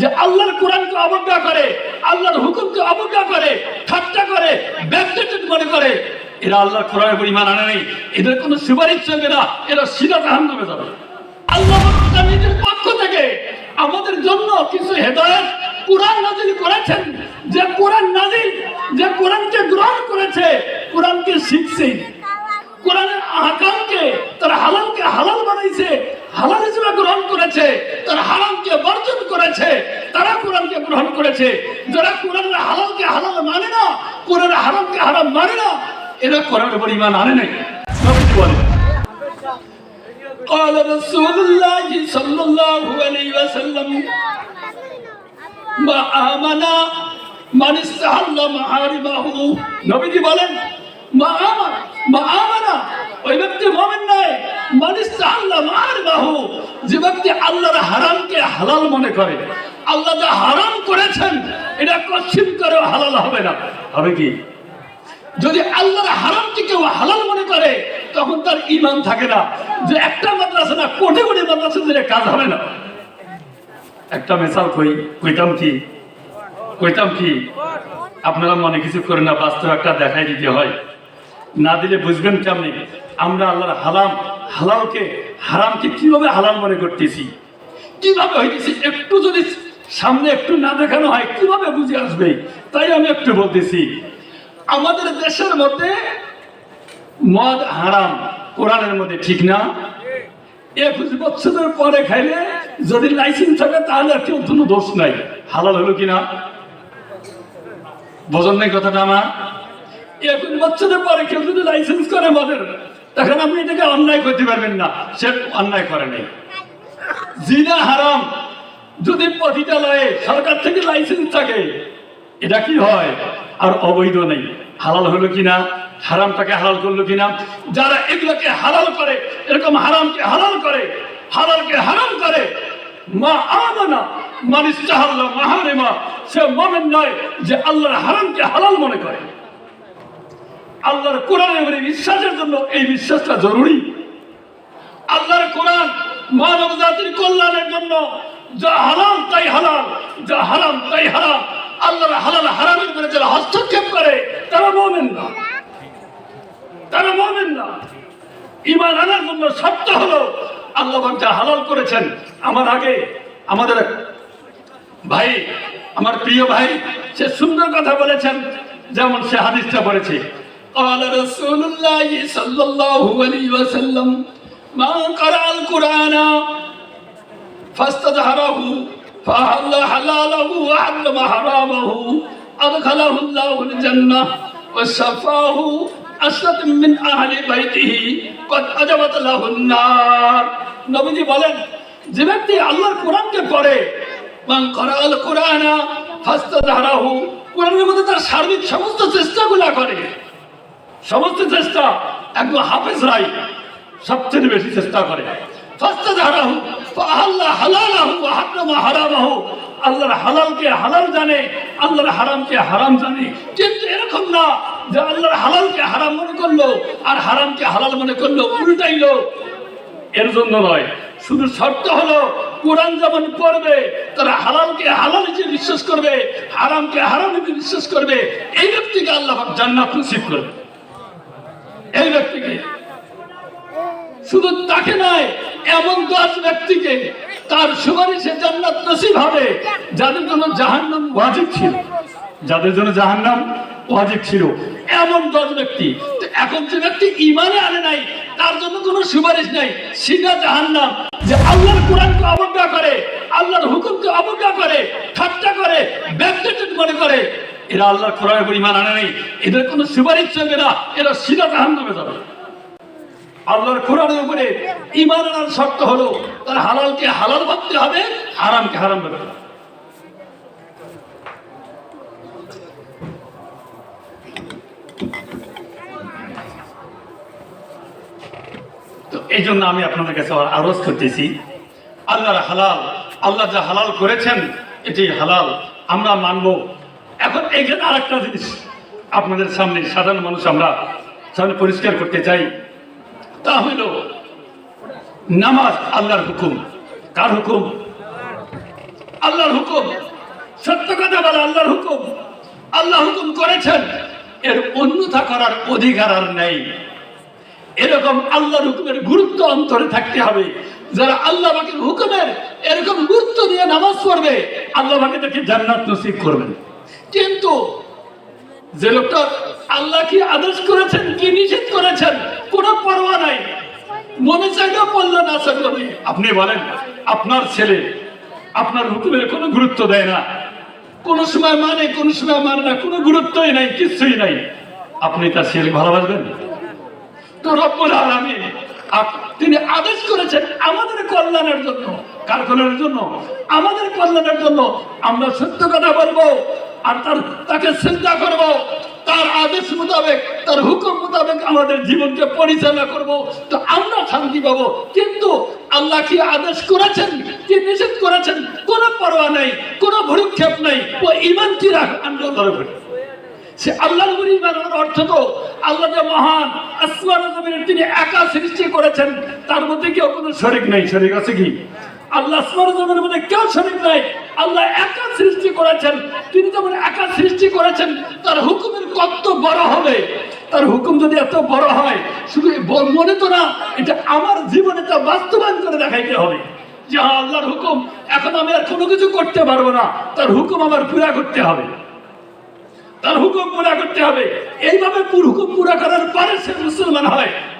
যে আল্লাহর কোরআনকে অবজ্ঞা করে, আল্লাহর হুকুমকে অবজ্ঞা করে, ঠাট্টা করে ব্যাকডেটেড মনে করে, এরা আল্লাহর কোরআনের উপর ইমান আনে নেই। এদের কোনো সুপারিশ চলবে না, এরা সিধা জাহান নামে যাবে। আল্লাহ নিজের পক্ষ থেকে আমাদের জন্য কিছু হেদায়ত কোরআন নাজিল করেছেন। যে কোরআন নাজিল যে কোরআনকে গ্রহণ করেছে, কোরআনকে শিখছে। কোরআনের আহকামকে তার হালালকে হালাল বানাইছে হালাল হিসেবে গ্রহণ করেছে তার হারামকে বর্জন করেছে তারা কোরআনকে গ্রহণ করেছে যারা কোরআনের হালালকে হালাল মানে না কোরআনের হারামকে হারাম মানে না এরা কোরআনের উপর ইমান আনে নাই নবীজি বলেন قال رسول الله صلى الله عليه وسلم মা আমানা মান ইস্তাহাল্লা মাহারিমাহু নবীজি বলেন মা আমার মা আমানা ওই ব্যক্তি মুমিন নয় মান ইস্তাহাল্লা মাহারিমাহু যে ব্যক্তি আল্লাহর হারামকে হালাল মনে করে আল্লাহ যা হারাম করেছেন কচ্ছিম করেও হালাল হবে না। হবে কি? যদি আল্লাহর হারামকে কেউ হালাল মনে করে, তখন তার ইমান থাকে না। যে একটা মাদ্রাসা না, কোটি কোটি মাদ্রাসা দিলে কাজ হবে না। একটা মেসাল কই, কইতাম কি? কইতাম কি? আপনারা মনে কিছু করে না, বাস্তব একটা দেখাই দিতে হয়। না দিলে বুঝবেন কেমনি? আমরা আল্লাহর হালাম, হালালকে, হারামকে কীভাবে হালাল মনে করতেছি? কীভাবে হইতেছি? একটু যদি সামনে একটু না দেখানো হয়, কীভাবে বুঝে আসবে? তাই আমি একটু বলতেছি। আমাদের দেশের মধ্যে মদ হারাম, কোরআনের মধ্যে ঠিক না? একুশ বছরের পরে খাইলে যদি লাইসেন্স থাকে, তাহলে আর কেউ কোনো দোষ নাই। হালাল হলো কিনা? বোঝেন নাই কথাটা আমার? একুশ বছরের পরে কেউ যদি লাইসেন্স করে মদের, তখন আপনি এটাকে অন্যায় করতে পারবেন না। সে অন্যায় করে নাই। জিনা হারাম যদি পতিতালয়ে সরকার থেকে লাইসেন্স থাকে, এটা কি হয়? আর অবৈধ নেই। হালাল হলো কিনা? হারামটাকে হালাল করল কিনা? যারা এগুলোকে হালাল করে, এরকম হারামকে হালাল করে, হালালকে হারাম করে, মা আমানা মাহারিমা, সে নয় যে আল্লাহর হারামকে হালাল মনে করে। আল্লাহর বিশ্বাসের জন্য এই বিশ্বাসটা জরুরি। আল্লাহর কোরআন মানব জাতির কল্যাণের জন্য যা হালাল তাই হালাল যা হারাম তাই হারাম আল্লাহর হালাল হারামের উপরে যারা হস্তক্ষেপ করে তারা মোমেন না তারা মোমেন না ইমান আনার জন্য শর্ত হলো আল্লাহ পাক যা হালাল করেছেন আমার আগে আমাদের ভাই আমার প্রিয় ভাই সে সুন্দর কথা বলেছেন যেমন সে হাদিসটা বলেছে قال رسول الله صلى الله عليه وسلم ما قرأ القرآن فاستظهره فأحل حلاله وحرم حرامه أدخله الله الجنة وشفاه أسد من أهل بيته قد أجبت له النار নবীজি বলেন যে ব্যক্তি আল্লাহর কোরআনকে পড়ে মান করাল কোরআনা ফাস্তাধারাহু কোরআনের মধ্যে তার সার্বিক সমস্ত চেষ্টাগুলা করে সমস্ত চেষ্টা একদম হাফেজরাই সবচেয়ে বেশি চেষ্টা করে ফাস্তাধারাহু ওয়া হারামা হারামাহু আল্লাহর হালালকে হালাল জানে, আল্লাহর হারামকে হারাম জানে। কিন্তু এরকম না যে আল্লাহর হালালকে হারাম মনে করল আর হারামকে হালাল মনে করল, উল্টাইলো। এর জন্য নয়, শুধু শর্ত হলো কোরআন যেমন পড়বে, তারা হালালকে হালাল হিসেবে বিশ্বাস করবে হারামকে হারাম হিসেবে বিশ্বাস করবে, এই ব্যক্তিকে আল্লাহ জান্নাত নসিব করবে। এই ব্যক্তিকে। শুধু তাকে নয় এমন দশ ব্যক্তিকে তার সুপারিশে জান্নাত নসিব হবে, যাদের জন্য জাহান্নাম ওয়াজিব ছিল। যাদের জন্য জাহান্নাম ওয়াজিব ছিল। এমন দশ ব্যক্তি। এখন যে ব্যক্তি ইমানে আনে নাই, তার জন্য কোনো সুপারিশ নাই সিধা জাহান্নাম। যে আল্লাহর কোরআনকে অবজ্ঞা করে, আল্লাহর হুকুমকে অবজ্ঞা করে, ঠাট্টা করে ব্যাকডেটেড মনে করে, এরা আল্লাহর কোরআনের উপর ইমান আনে নাই। এদের কোনো সুপারিশ চলবে না, এরা সিধা জাহান্নামে যাবে। আল্লাহর কোরআনের উপরে ইমান আনার শর্ত হলো, তার হালালকে হালাল ভাবতে হবে, হারামকে হারাম ভাবতে হবে। এই জন্য আমি আপনাদের কাছে আরজ করতেছি, আল্লাহর হালাল, আল্লাহ যা হালাল করেছেন এটি হালাল, আমরা মানব। এখন এখানে আরেকটা জিনিস আপনাদের সামনে, সাধারণ মানুষ আমরা সামনে পরিষ্কার করতে চাই। তা হইল নামাজ আল্লাহর হুকুম। কার হুকুম? আল্লাহর হুকুম। সত্য কথা বলা আল্লাহর হুকুম। আল্লাহ হুকুম করেছেন। এর অন্যথা করার অধিকার আর নেই। এরকম আল্লাহর হুকুমের গুরুত্ব অন্তরে থাকতে হবে। যারা আল্লাহ পাকের হুকুমের এরকম গুরুত্ব দিয়ে নামাজ পড়বে, আল্লাহ পাকে তাকে জান্নাত নসিব করবেন। কিন্তু যে লোকটা আল্লাহ কি আদেশ করেছেন কি নিষেধ করেছেন কোনো পরোয়া নাই মনে চাইলেও পড়ল না চাইলেও নেই। আপনি বলেন আপনার ছেলে আপনার হুকুমের কোনো গুরুত্ব দেয় না। কোনো সময় মানে কোনো সময় মানে না কোনো গুরুত্বই নাই কিছুই নাই। আপনি তার ছেলে ভালোবাসবেন? তো রব্বুল আলামিন আপ- তিনি আদেশ করেছেন আমাদের কল্যাণের জন্য। কার কল্যাণের জন্য? আমাদের কল্যাণের জন্য। আমরা সত্য কথা বলব আর তার তাকে চিন্তা করব। তার আদেশ মোতাবেক, তার হুকুম মোতাবেক আমাদের জীবনকে পরিচালনা করব। তো আমরা শান্তি পাবো। কিন্তু আল্লাহ কি আদেশ করেছেন? কি নিষেধ করেছেন? কোনো পরোয়া নেই, কোনো ভরুক্ষেপ নেই। ও ইমান কি রাখ? আন্দোলন সে আল্লাহর উপর অর্থ তো আল্লাহ যে মহান আসমান তিনি একা সৃষ্টি করেছেন, তার মধ্যে কেউ কোনো শরিক নেই। শরিক আছে কি? আল্লাহ আসমান মধ্যে কেউ শরিক নাই। আল্লাহ একা সৃষ্টি করেছেন। তিনি যেমন একা সৃষ্টি করেছেন তার হুকুমের কত বড় হবে? তার হুকুম যদি এত বড় হয় শুধু মনে তো না এটা আমার জীবনে তা বাস্তবায়ন করে দেখাইতে হবে। যে হ্যাঁ, আল্লাহর হুকুম এখন আমি আর কোনো কিছু করতে পারব না। তার হুকুম আমার পুরা করতে হবে। তার হুকুম পুরা করতে হবে। এইভাবে হুকুম পুরা করার পরে সে মুসলমান হয়।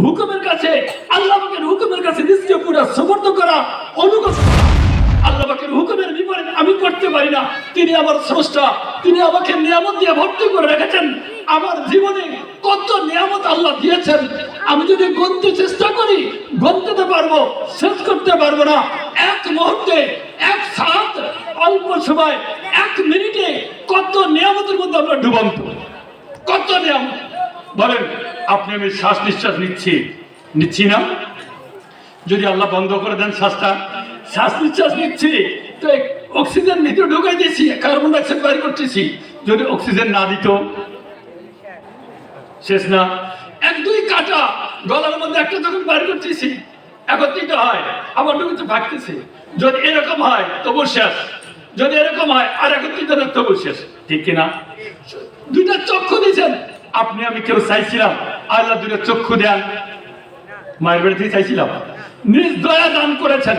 হুকুমের কাছে, আল্লাহ পাকের হুকুমের কাছে নিজকে পুরো সমর্থ করা অনুগত। করা। আল্লাহ পাকের হুকুমের বিপরীত আমি করতে পারি না। তিনি আমার স্রষ্টা, তিনি আমাকে নিয়ামত দিয়ে ভর্তি করে রেখেছেন। আমার জীবনে কত নিয়ামত আল্লাহ দিয়েছেন। আমি যদি গণতে চেষ্টা করি, গণতে পারব, শেষ করতে পারব না। এক মুহূর্তে, এক সাত, অল্প সময়, এক মিনিটে কত নিয়ামতের মধ্যে আমরা ডুবন্ত। কত নিয়ামত। বলেন, আপনি আমি শ্বাস নিঃশ্বাস নিচ্ছি। নিচ্ছি না? যদি আল্লাহ বন্ধ করে দেন শ্বাসটা। শ্বাস নিঃশ্বাস নিচ্ছি, তো অক্সিজেন নিতে ঢুকাই দিয়েছি, কার্বন ডাইঅক্সাইড বাইর করতেছি। যদি অক্সিজেন না দিত, শেষ না। এক দুই কাটা গলার মধ্যে একটা যখন বাইর করতেছি, একত্রিত হয়, আবার ঢুকতে ভাগতেছি। যদি এরকম হয়, তবু শেষ। যদি এরকম হয়, আর একত্রিত তবু শেষ। ঠিক কিনা? দুইটা চক্ষু দিয়েছেন আপনি, আমি কেউ চাইছিলাম আল্লাহ দুইটা চক্ষু দেন। মায়ের বাড়িতে চাইছিলাম। নিজ দয়া দান করেছেন।